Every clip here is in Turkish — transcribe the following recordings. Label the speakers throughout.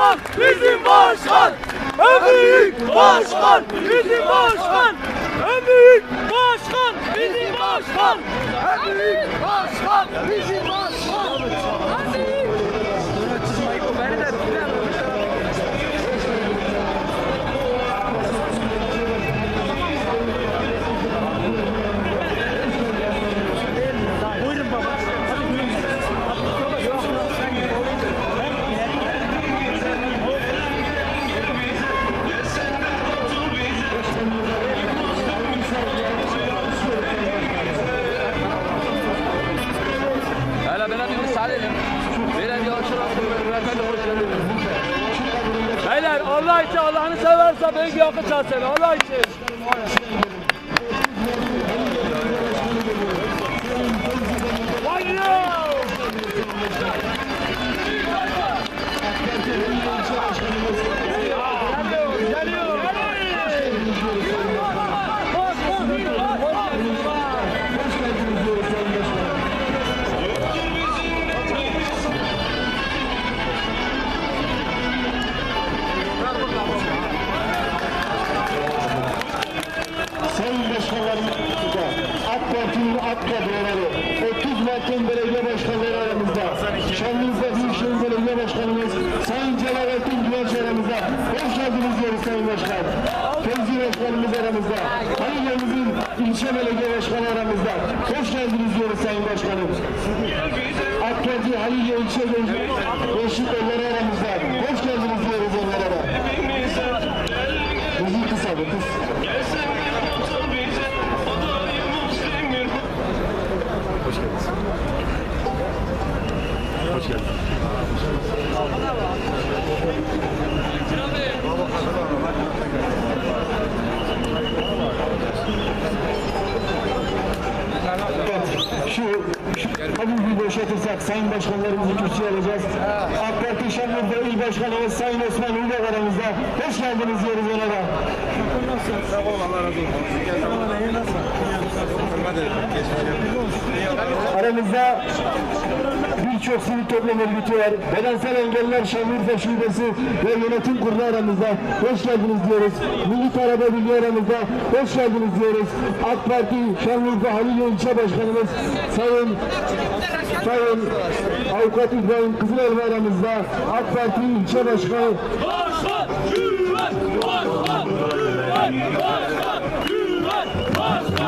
Speaker 1: başkan, bizim başkan. En büyük başkan, bizim başkan. En büyük başkan, bizim başkan. En büyük başkan, bizim başkan. Allah'ını severse büyük yakıt çalsın. Allah için.
Speaker 2: Gençlik kolları aramızda. Hoş geldiniz diyoruz onlara da. Müziği kısa bu kız. şu, şu kabul bir boşaltırsak Sayın Başkanlarımızı kürsüye alacağız. AK Parti Şanlıurfa İl Başkanımız Sayın Osman Ülbek aramızda. Hoş geldiniz diyoruz ona da. Aramızda birçok sivil toplum örgütü var. Bedensel Engeller Şanlıurfa Şubesi ve yönetim kurulu aramızda. Hoş geldiniz diyoruz. Milli Talebe Birliği aramızda. Hoş geldiniz diyoruz. AK Parti Şanlıurfa Halilye İlçe Başkanımız Sayın Sayın Avukat İbrahim Kızılelma aramızda. AK Parti İlçe Başkanı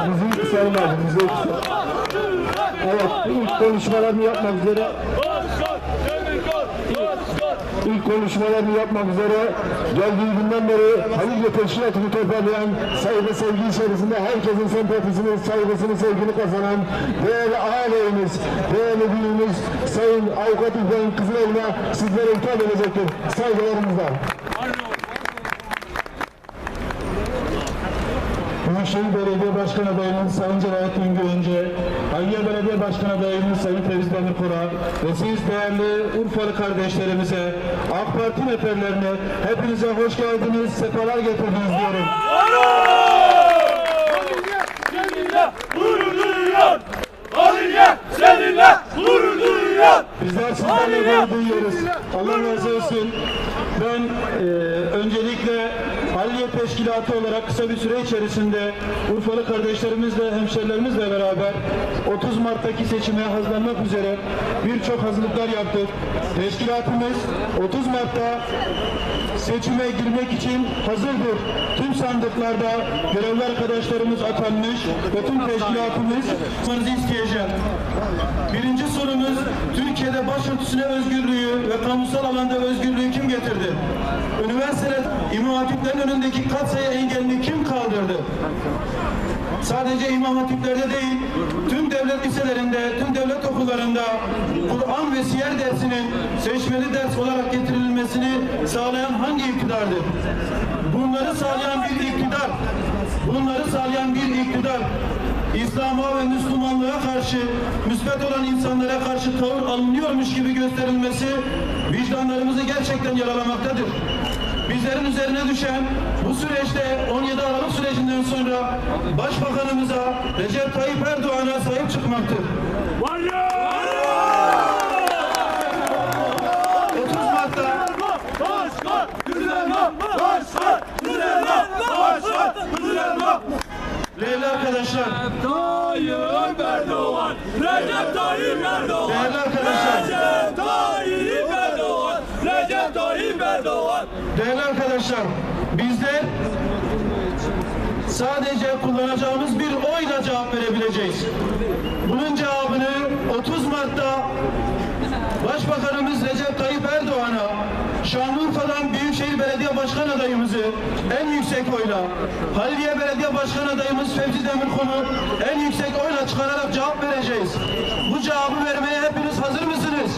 Speaker 2: Müziği kısalım abi. Müziği kısalım. Evet ilk konuşmalarını yapmak üzere. İlk konuşmalarını yapmak üzere geldiği günden beri Halilye Teşkilatı'nı toparlayan saygı sevgi içerisinde herkesin sempatisini, saygısını, sevgini kazanan değerli ağabeyimiz, değerli büyüğümüz Sayın Avukat İbrahim Kızılelma sizlere hitap edecektir. Saygılarımızla. Büyükşehir Belediye Başkan adayımız Sayın Celalettin Güvence, Hayya Belediye Başkan adayımız Sayın Fevzi Demirkura ve siz değerli Urfalı kardeşlerimize, AK Parti neferlerine hepinize hoş geldiniz, sefalar getirdiniz diyorum. Bizler sizlerle gurur duyuyoruz. Allah razı olsun. Ben e, öncelikle Teşkilatı olarak kısa bir süre içerisinde Urfalı kardeşlerimizle, hemşerilerimizle beraber 30 Mart'taki seçime hazırlanmak üzere birçok hazırlıklar yaptık. Teşkilatımız 30 Mart'ta seçime girmek için hazırdır. Tüm sandıklarda görevli arkadaşlarımız atanmış ve tüm teşkilatımız sorunuzu isteyeceğim. Birinci sorumuz Türkiye'de başörtüsüne özgürlüğü ve kamusal alanda özgürlüğü kim getirdi? Üniversitede İmam Hatiplerin önündeki katsayı engelini kim kaldırdı? Sadece İmam Hatiplerde değil, tüm devlet liselerinde, tüm devlet okullarında Kur'an ve siyer dersinin seçmeli ders olarak getirilmesini sağlayan hangi iktidardı? Bunları sağlayan bir iktidar, bunları sağlayan bir iktidar, İslam'a ve Müslümanlığa karşı müsbet olan insanlara karşı tavır alınıyormuş gibi gösterilmesi vicdanlarımızı gerçekten yaralamaktadır. Bizlerin üzerine düşen bu süreçte 17 Aralık sürecinden sonra Başbakanımıza Recep Tayyip Erdoğan'a sahip çıkmaktır. 30 Mart'ta Değerli arkadaşlar,
Speaker 3: Tayyip Erdoğan, Recep Tayyip Erdoğan,
Speaker 2: değerli arkadaşlar,
Speaker 3: Recep Tayyip Recep Tayyip Erdoğan.
Speaker 2: değerli arkadaşlar, bizler sadece kullanacağımız bir oyla cevap verebileceğiz. Bunun cevabını 30 Mart'ta Başbakanımız Recep Tayyip Erdoğan'a Şanlıurfa'dan Büyükşehir Belediye Başkan adayımızı en yüksek oyla, Haliliye Belediye Başkan adayımız Fevzi Demirkol'u en yüksek oyla çıkararak cevap vereceğiz. Bu cevabı vermeye hepiniz hazır mısınız?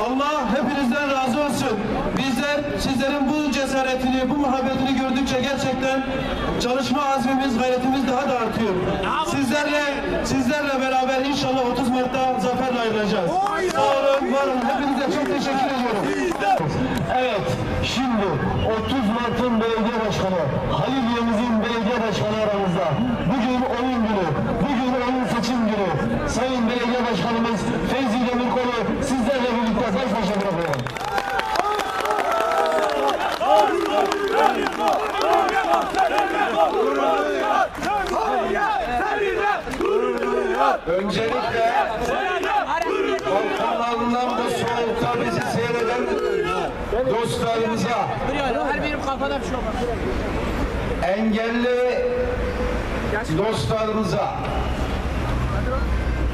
Speaker 2: Allah hepinizden razı olsun. Bizler sizlerin bu cesaretini, bu muhabbetini gördükçe gerçekten çalışma azmimiz, gayretimiz daha da artıyor. Sizlerle, sizlerle beraber inşallah 30 Mart'ta zaferle ayrılacağız. Sağ olun, var olun. Hepinize çok teşekkür ediyorum.
Speaker 1: Evet, şimdi 30 Mart'ın belediye başkanı, Haliliye'mizin belediye başkanı aramızda. Bugün oyun günü, bugün oyun seçim günü. Sayın Belediye Başkanımız Feyzi Demirkol'u sizlerle birlikte baş başa bırakıyorum.
Speaker 4: Öncelikle balkonlarından bu soğukta bizi seyreden dostlarımıza, engelli dostlarımıza,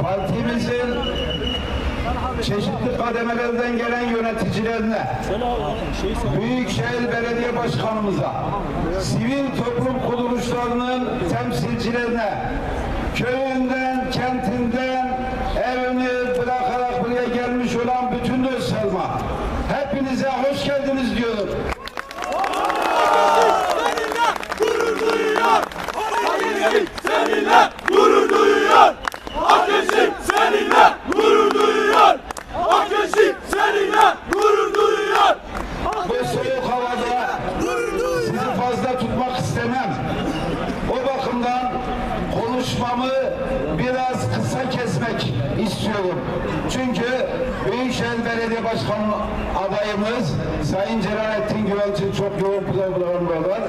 Speaker 4: partimizin çeşitli kademelerden gelen yöneticilerine, Büyükşehir Belediye Başkanımıza, sivil toplum kuruluşlarının temsilcilerine, köyünden, kentinden, evini bırakarak buraya gelmiş olan bütün dostlarıma, hepinize hoş geldiniz diyorum.
Speaker 3: Seninle gurur duyuyor. Ateşim seninle gurur duyuyor. Ateşim seninle gurur duyuyor. Ateşim seninle gurur duyuyor.
Speaker 4: Bu soğuk havada sizi fazla tutmak istemem. O bakımdan konuşmamı biraz kısa kesmek istiyorum. Çünkü Büyükşehir Başkanı adayımız Sayın Celalettin Güvelçin çok yoğun programda var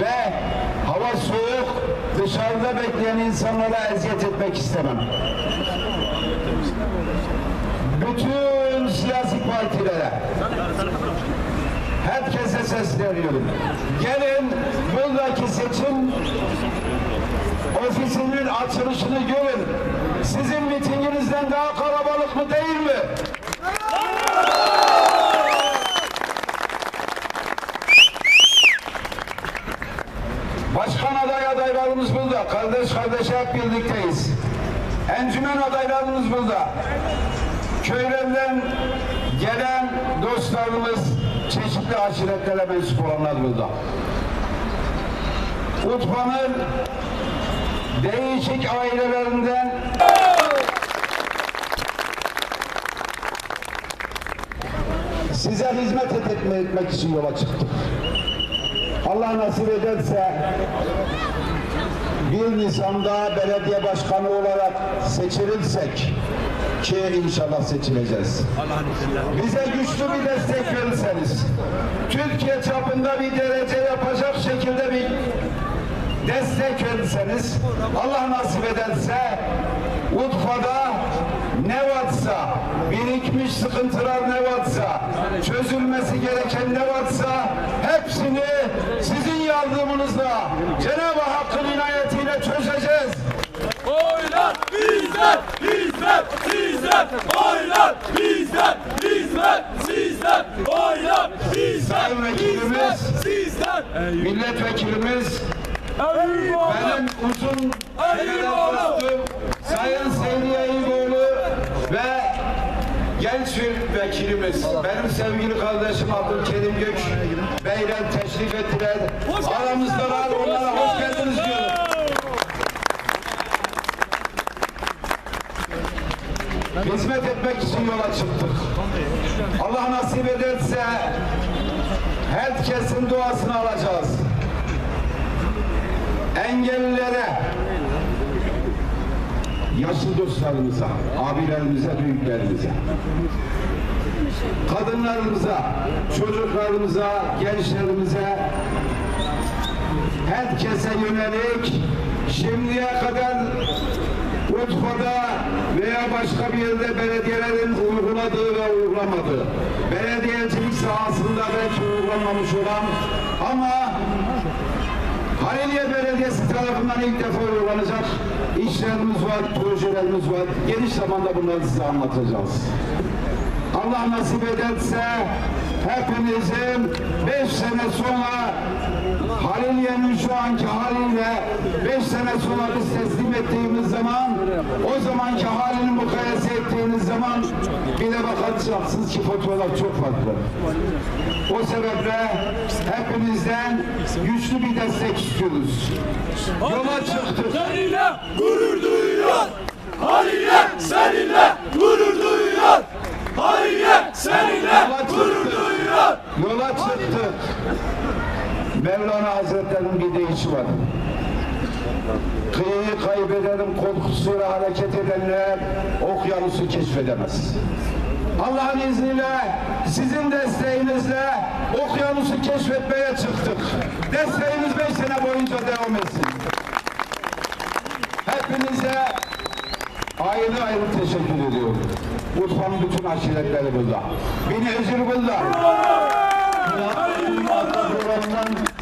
Speaker 4: ve hava soğuk dışarıda bekleyen insanlara eziyet etmek istemem. Bütün siyasi partilere herkese sesleniyorum. Gelin buradaki seçim ofisinin açılışını görün. Sizin mitinginizden daha kalabalık mı değil mi? Başkan aday adaylarımız burada. Kardeş kardeşe hep birlikteyiz. Encümen adaylarımız burada. Köylerden gelen dostlarımız çeşitli aşiretlere mensup olanlar burada. Utba'nın değişik ailelerinden size hizmet etme- etmek için yola çıktık. Allah nasip ederse 1 Nisan'da belediye başkanı olarak seçilirsek ki inşallah seçileceğiz. Bize güçlü bir destek verirseniz, Türkiye çapında bir derece yapacak şekilde bir destek verirseniz, Allah nasip ederse Urfa'da ne varsa, birikmiş sıkıntılar ne varsa, çözülmesi gereken ne varsa hepsini sizin yardımınızla Cenab-ı Hakk'ın inayetiyle çözeceğiz.
Speaker 3: Oylar bizden, bizden, sizden. Oylar bizden, bizden, sizden. Oylar bizden,
Speaker 4: vekilimiz,
Speaker 3: sizden.
Speaker 4: milletvekilimiz, benim uzun dostum Sayın Seydi Eyüboğlu ve genç bir vekilimiz, benim sevgili kardeşim Abdülkerim Gök Beyler teşrif ettiler.
Speaker 3: Hoş
Speaker 4: Hizmet etmek için yola çıktık. Allah nasip ederse herkesin duasını alacağız. Engellilere, yaşlı dostlarımıza, abilerimize, büyüklerimize. kadınlarımıza, çocuklarımıza, gençlerimize, herkese yönelik şimdiye kadar Urfa'da veya başka bir yerde belediyelerin uyguladığı ve uygulamadığı, belediyecilik sahasında belki uygulanmamış olan ama Haliliye Belediyesi tarafından ilk defa uygulanacak işlerimiz var, projelerimiz var. Geniş zamanda bunları size anlatacağız. Allah nasip ederse hepinizin beş sene sonra Haliliye'nin şu anki haliyle beş sene sonra biz teslim ettiğimiz zaman o zamanki halini mukayese ettiğiniz zaman bir de bakacaksınız ki fotoğraf çok farklı. O sebeple hepinizden güçlü bir destek istiyoruz. Yola çıktık.
Speaker 3: Seninle gurur duyuyor. Haliye seninle gurur duyuyor. Haliye seninle gurur duyuyor.
Speaker 4: Yola çıktık. Mevlana Hazretleri'nin bir deyişi var. Kıyıyı kaybedelim korkusuyla hareket edenler okyanusu keşfedemez. Allah'ın izniyle sizin desteğinizle okyanusu keşfetmeye çıktık. Desteğimiz beş sene boyunca devam etsin. Hepinize ayrı ayrı teşekkür ediyorum. Urfa'nın bütün aşiretleri burada. Beni özür burada.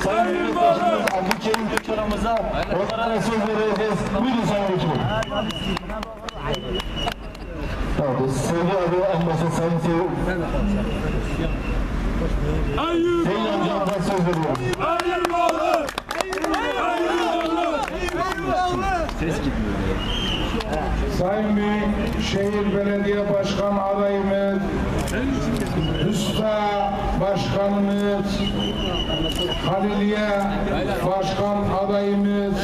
Speaker 1: Sayın Yurttaşımız Ali Kerim Gökçen'imize onlara da söz vereceğiz. Buyurun Sayın Vekilim. Tamam, Sevgi abi başta Sayın Sevgi. Sayın amcamıza söz veriyorum.
Speaker 3: Eyüp oğlu.
Speaker 5: Sayın Büyükşehir Belediye Başkan adayımız, Usta Başkanımız, Haliliye Başkan adayımız,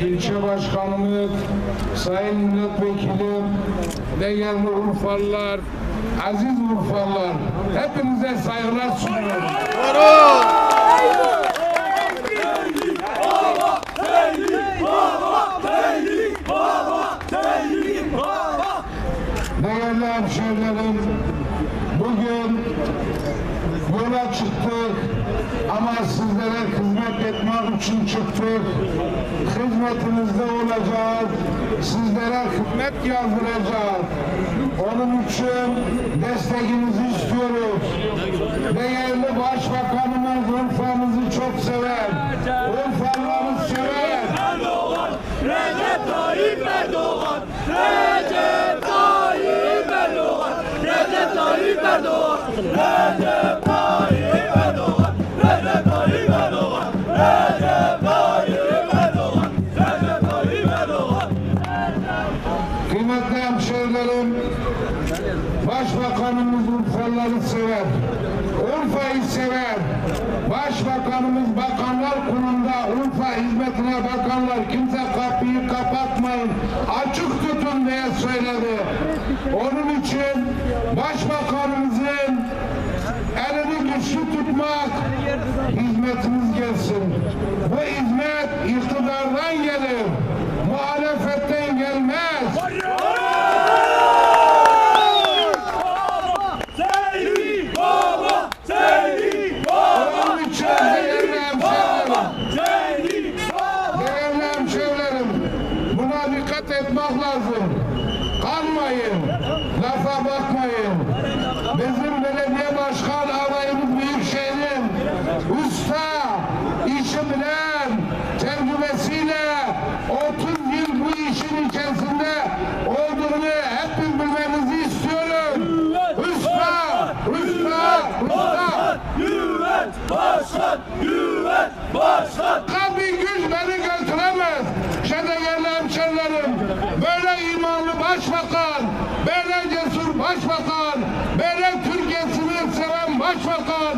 Speaker 5: ilçe başkanımız, Sayın Milletvekilim, değerli Urfalılar, aziz Urfalılar, hepinize saygılar sunuyorum. Değerli hemşehrilerim, bugün yola çıktık ama sizlere hizmet etmek için çıktık. Hizmetinizde olacağız, sizlere hizmet yazdıracağız. Onun için desteğinizi istiyoruz. Değerli Başbakanımız Urfa'mızı çok sever. Urfalıları sever.
Speaker 3: Recep Tayyip Erdoğan, Recep Tayyip Erdoğan, Recep Tayyip Erdoğan, Recep Tayyip Erdoğan, Recep Tayyip Erdoğan, Recep Tayyip Erdoğan, Recep Tayyip Erdoğan.
Speaker 5: Kıymetli hemşehrilerim, Başbakanımız Urfalıları sever. Urfa'yı sever. Başbakanımız bakanlar kurulunda Urfa hizmetine bakanlar kimse kapıyı kapatmayın, açık tutun diye söyledi. Onun için Başbakanımızın elini güçlü tutmak hizmetimiz gelsin. Bu hizmet iktidardan gelir, muhalefetten gelmez.
Speaker 3: Seydi Baba, Seydi Baba,
Speaker 5: Onun için değerli hemşehrilerim,
Speaker 3: Seydi Baba.
Speaker 5: değerli hemşehrilerim, buna dikkat etmek lazım. Kalmayın, lafa bakmayın. Bizim belediye başkan adayımız Büyükşehir'in usta, işi bilen, tecrübesiyle 30 yıl bu işin içerisinde olduğunu hepimiz bilmenizi istiyorum. Usta, usta, usta.
Speaker 3: Güven başkan, güven başkan.
Speaker 5: Başka bir güç beni götüremez. İşte değerli hemşerilerim, böyle imanlı başbakan, böyle cesur başbakan, böyle Türkiye'sini seven başbakan,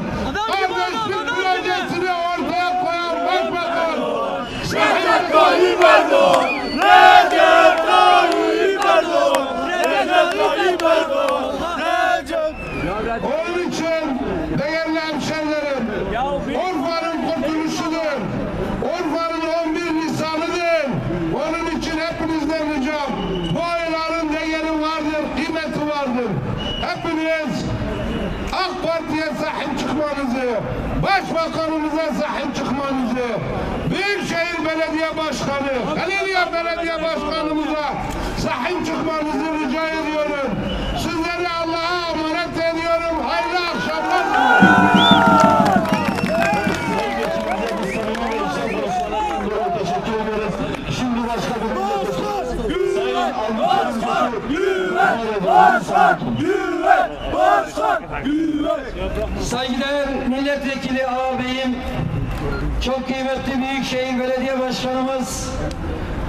Speaker 5: kardeşlik projesini ortaya koyan başbakan,
Speaker 3: Recep Tayyip Erdoğan, Recep Tayyip Erdoğan, Recep Tayyip Erdoğan, Recep.
Speaker 5: Onun için değerli hemşerilerim, Urfa'nın kurtuluşudur. Urfa'nın 11 Nisan'ıdır. Onun için hepinizden ricam, bu ayların değeri vardır, kıymeti vardır. Hepiniz AK Parti'ye sahip çıkmanızı, Başbakanımıza sahip çıkmanızı, Büyükşehir Belediye Başkanı, Haliliye Belediye Başkanımıza sahip çıkmanızı rica ediyorum. Sizleri Allah'a emanet ediyorum. Hayırlı akşamlar diliyorum.
Speaker 1: Teşekkür ederiz. Şimdi başka bir Sayın Avni
Speaker 3: Başkan! Güven! Başkan! Güven!
Speaker 6: Saygıdeğer milletvekili ağabeyim, çok kıymetli Büyükşehir Belediye Başkanımız,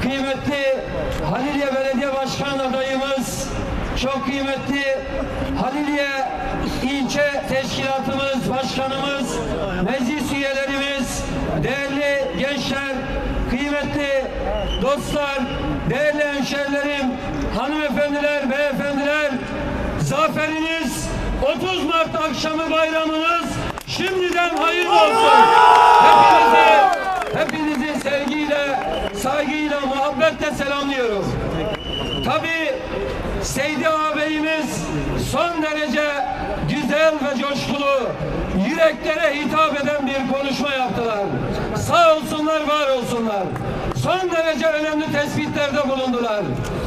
Speaker 6: kıymetli Haliliye Belediye Başkan adayımız, çok kıymetli Haliliye İlçe Teşkilatımız Başkanımız, meclis üyelerimiz, değerli gençler, kıymetli dostlar, değerli hemşerilerim, hanımefendiler, beyefendiler, zaferiniz 30 Mart akşamı bayramınız şimdiden hayırlı olsun. Hepinizi, hepinizi sevgiyle, saygıyla, muhabbetle selamlıyorum. Tabii Seydi ağabeyimiz son derece güzel ve coşkulu, yüreklere hitap eden bir konuşma yaptılar. Sağ olsunlar, var olsunlar. Son derece önemli tespitlerde bulundular.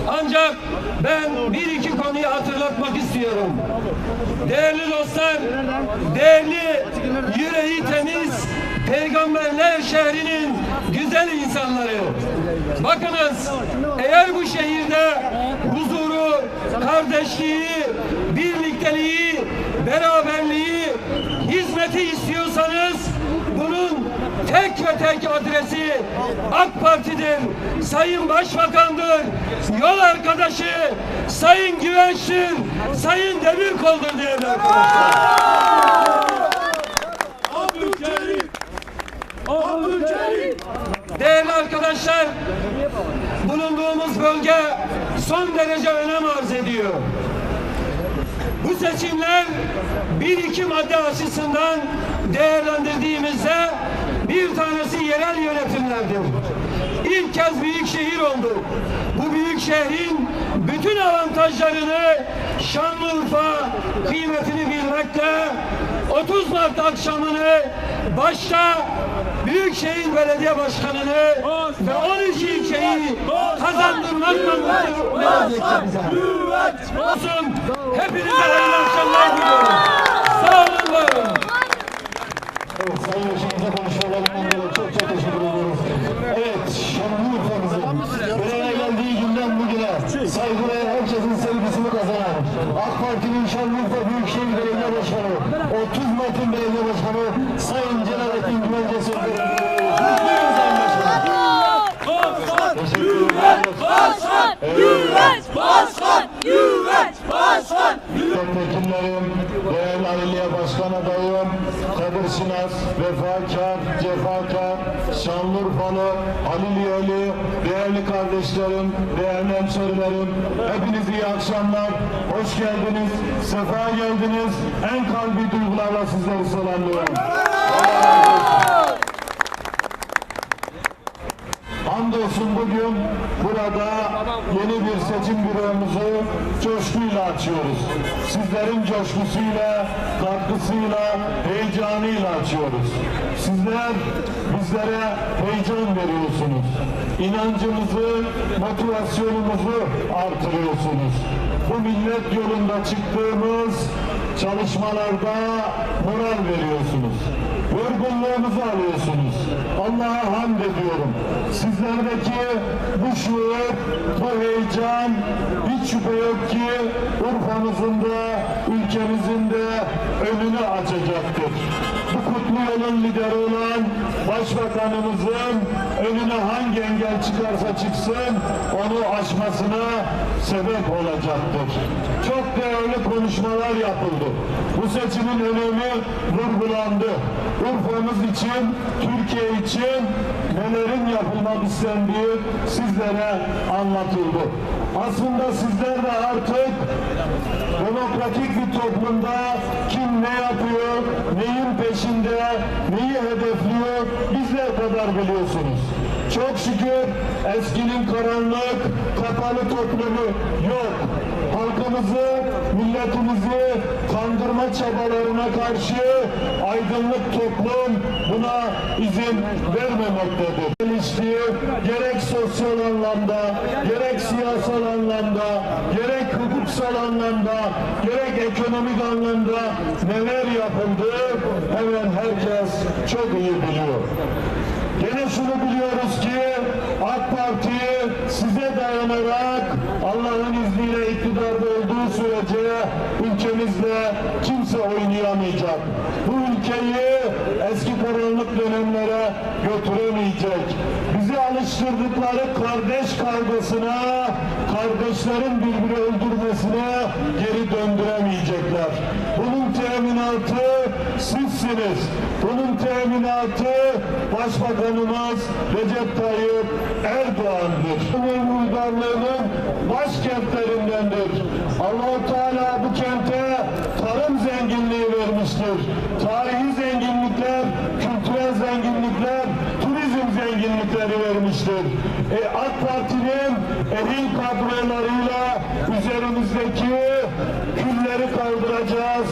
Speaker 6: Ancak ben bir iki konuyu hatırlatmak istiyorum. Değerli dostlar, değerli yüreği temiz Peygamberler şehrinin güzel insanları. Bakınız eğer bu şehirde huzuru, kardeşliği, birlikteliği, beraberliği, hizmeti istiyorsanız tek ve tek adresi AK Parti'dir. Sayın Başbakan'dır. Yol arkadaşı Sayın Güvenç'tir. Sayın Demirkol'dur değerli arkadaşlar.
Speaker 3: Abdülkerim! Abdülkerim!
Speaker 6: Değerli arkadaşlar, bulunduğumuz bölge son derece önem arz ediyor. Bu seçimler bir iki madde açısından değerlendirdiğimizde bir tanesi yerel yönetimlerdir. İlk kez büyük şehir oldu. Bu büyük şehrin bütün avantajlarını Şanlıurfa kıymetini bilmekle 30 Mart akşamını başta Büyükşehir Belediye Başkanı'nı ve 13 ilçeyi kazandırmakla mutlu.
Speaker 3: Güven!
Speaker 6: Olsun. Hepinize hayırlı akşamlar diliyorum. Sağ olun.
Speaker 1: Evet, Sayın Hocamıza konuşmalarından dolayı çok çok teşekkür ediyoruz. Evet, Şanlıurfa'mızın göreve geldiği günden bugüne saygılayan herkesin sevgisini kazanan AK Parti'nin Şanlıurfa Büyükşehir Belediye Başkanı, 30 Mart'ın Belediye Başkanı Sayın Celalettin Güvence ediyoruz.
Speaker 3: Başkan! Güven! Başkan! Güven! Başkan!
Speaker 1: Milletvekillerim, değerli Aliye Başkan adayım, Kadir Sinas, vefakar, cefakar, Şanlıurfalı, Haliliyeli, değerli kardeşlerim, değerli hemşerilerim, hepiniz iyi akşamlar, hoş geldiniz, sefa geldiniz, en kalbi duygularla sizleri selamlıyorum. Hamdolsun bugün burada yeni bir seçim büromuzu coşkuyla açıyoruz. Sizlerin coşkusuyla, katkısıyla, heyecanıyla açıyoruz. Sizler bizlere heyecan veriyorsunuz. İnancımızı, motivasyonumuzu artırıyorsunuz. Bu millet yolunda çıktığımız çalışmalarda moral veriyorsunuz. Yorgunluğumuzu alıyorsunuz. Allah'a hamd ediyorum. Sizlerdeki bu şuur, bu heyecan hiç şüphe yok ki Urfa'mızın da ülkemizin de önünü açacaktır. Bu yolun lideri olan Başbakanımızın önüne hangi engel çıkarsa çıksın onu aşmasına sebep olacaktır. Çok değerli konuşmalar yapıldı. Bu seçimin önemi vurgulandı. Urfa'mız için, Türkiye için nelerin yapılmak istendiği sizlere anlatıldı. Aslında sizler de artık demokratik bir toplumda kim ne yapıyor, neyin peşinde, neyi hedefliyor bizler kadar biliyorsunuz. Çok şükür eskinin karanlık, kapalı toplumu yok. Halkımızı, milletimizi kandırma çabalarına karşı aydınlık toplum buna izin vermemektedir. Geliştiği gerek sosyal anlamda, gerek siyasal anlamda, gerek hukuksal anlamda, gerek ekonomik anlamda neler yapıldı hemen herkes çok iyi biliyor. Gene şunu biliyoruz ki AK Parti size dayanarak Allah'ın izniyle iktidarda olduğu sürece ülkemizle kimse oynayamayacak. Bu ülkeyi eski karanlık dönemlere götüremeyecek. Bizi alıştırdıkları kardeş kavgasına, kardeşlerin birbirini öldürmesine geri döndüremeyecekler. Bunun teminatı sizsiniz. Bunun teminatı Başbakanımız Recep Tayyip Erdoğan'dır. Bunun uygarlığının başkentlerindendir. allah Teala bu kente tarım zenginliği vermiştir. Tarihi zenginlikler, kültürel zenginlikler, turizm zenginlikleri vermiştir. E, AK Parti'nin ehil kadrolarıyla üzerimizdeki külleri kaldıracağız.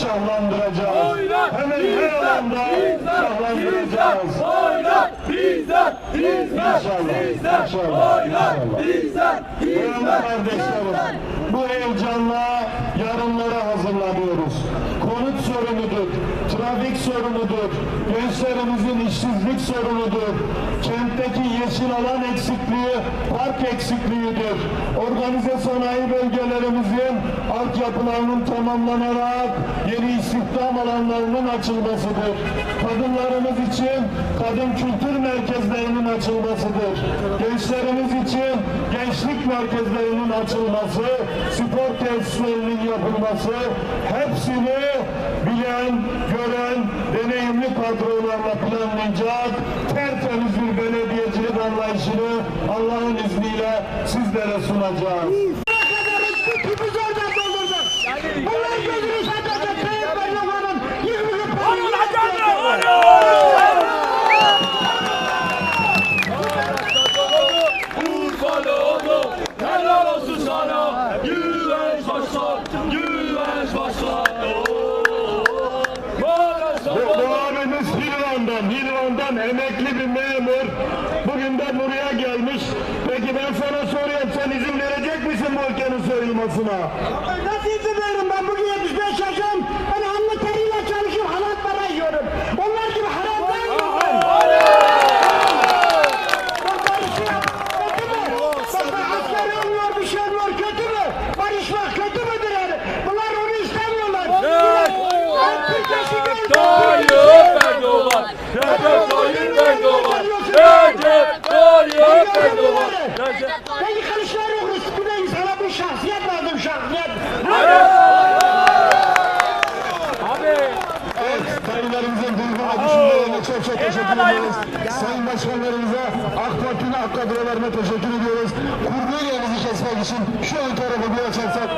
Speaker 1: Şahlandıracağız.
Speaker 3: Oylar
Speaker 1: Hemen her alanda şahlandıracağız.
Speaker 3: bizden.
Speaker 1: inşallah,
Speaker 3: Oylar
Speaker 1: inşallah.
Speaker 3: bizden,
Speaker 1: Değerli
Speaker 3: bizden.
Speaker 1: kardeşlerim, bu heyecanla yarınlara hazırlanıyoruz. Konut sorunudur, trafik sorunudur, gençlerimizin işsizlik sorunudur, kentteki yeşil alan eksikliği, park eksikliğidir. Organize sanayi bölgelerimizin altyapılarının tamamlanarak yeni istihdam alanlarının açılmasıdır. Kadınlarımız için kadın kültür merkezlerinin açılmasıdır. Gençlerimiz için gençlik merkezlerinin açılması, spor tesislerinin yapılması, hepsini bilen, gören, deneyimli kadrolarla planlayacak tertemiz bir belediyecilik anlayışını Allah'ın izniyle sizlere sunacağız.
Speaker 7: Bunlar gözünü satacak Tayyip Erdoğan'ın 20
Speaker 3: Onun ajanı, onun! Urfalı oğlum, helal olsun sana. Güvenç başlar, güvenç başlar. Maalesef
Speaker 1: Bu, bu abimiz Hilvan'dan, Hilvan'dan emekli bir memur. Bugün de buraya gelmiş. Peki ben sana soruyorum, sen izin verecek misin bu soyulmasına?
Speaker 7: Nasıl izin veririm ben bugün 75 yaşım. Ben alnı teriyle çalışıp halat para yiyorum. Onlar gibi haramdan yiyorum. Bak barışıyor. Kötü mü? Bak asker olmuyor bir şey olmuyor. Kötü mü? Barışmak kötü müdür yani? Bunlar onu istemiyorlar. Ben Türkiye'si değil.
Speaker 3: Tayyip Erdoğan, Recep Tayyip Erdoğan, Recep Tayyip Erdoğan, Recep
Speaker 7: Peki Kılıçdaroğlu bir de insana bir şahsiyet lazım şahsiyet.
Speaker 3: Abi,
Speaker 1: Evet, sayılarımızın duygu ve düşüncelerine çok çok teşekkür ediyoruz. Sayın başkanlarımıza, AK Parti'nin AK kadrolarına teşekkür ediyoruz. Kurduğu yerinizi kesmek için şu ön tarafı bir açarsak.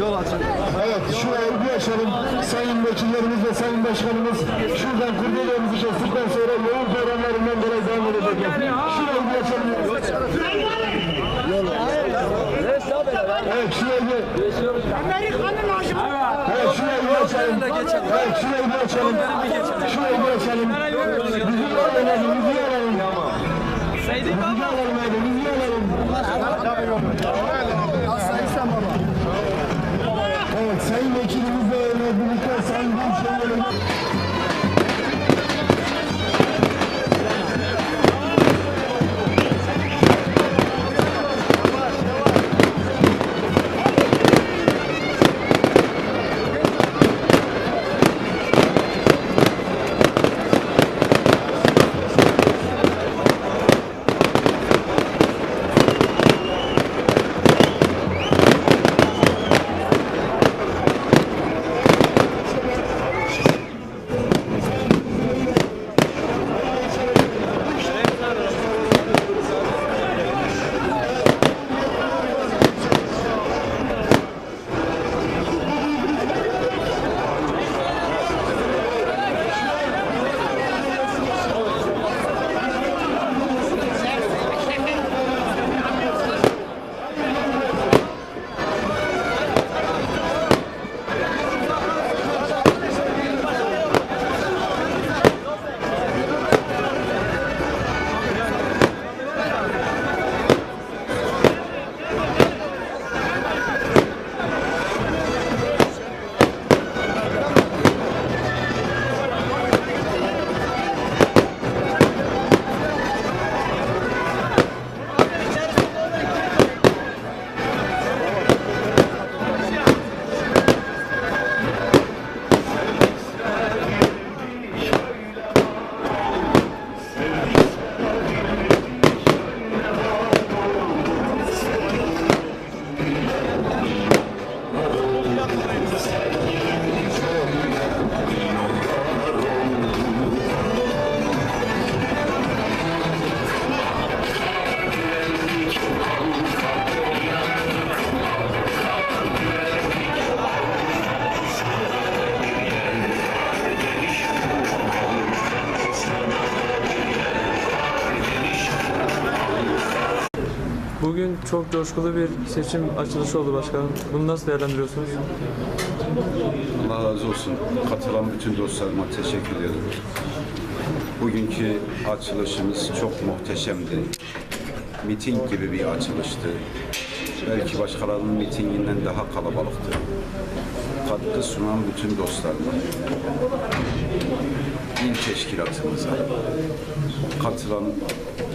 Speaker 1: Yol açın. Evet, şurayı bir açalım. Sayın vekillerimiz ve sayın başkanımız şuradan kurduğu yerinizi kestikten sonra yoğun programlarından dolayı devam edecekler. Şurayı bir açalım. Evet, şurayı.
Speaker 7: Amerika'nın aşığı.
Speaker 1: Evet şurayı açalım. Evet şurayı açalım. Şurayı bir
Speaker 8: Bugün çok coşkulu bir seçim açılışı oldu başkanım. Bunu nasıl değerlendiriyorsunuz?
Speaker 9: Allah razı olsun. Katılan bütün dostlarıma teşekkür ediyorum. Bugünkü açılışımız çok muhteşemdi. Miting gibi bir açılıştı. Belki başkalarının mitinginden daha kalabalıktı. Katkı sunan bütün dostlarıma, il teşkilatımıza, katılan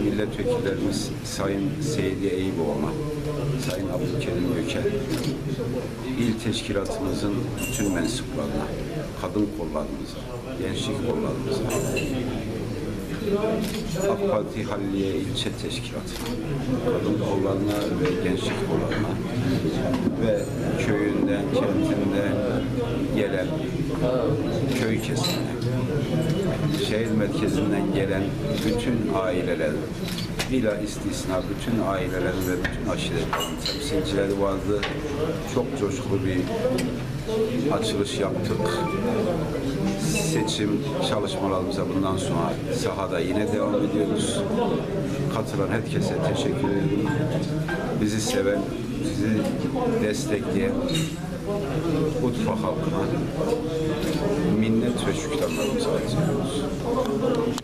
Speaker 9: milletvekillerimiz Sayın Seydi Eyüboğlu'na, Sayın Abdülkerim Gökel, il teşkilatımızın bütün mensuplarına, kadın kollarımıza, gençlik kollarımıza, AK Parti Halliye ilçe teşkilatına, kadın kollarına ve gençlik kollarına ve köyünden, kentinden gelen köy kesimine, şehir merkezinden gelen bütün aileler, bila istisna bütün ailelerin ve bütün aşiretlerin temsilcileri vardı. Çok coşkulu bir açılış yaptık. Seçim çalışmalarımıza bundan sonra sahada yine devam ediyoruz. Katılan herkese teşekkür ederim. Bizi seven, bizi destekleyen Urfa halkına minnet ve şükranlarımızı arz ediyoruz.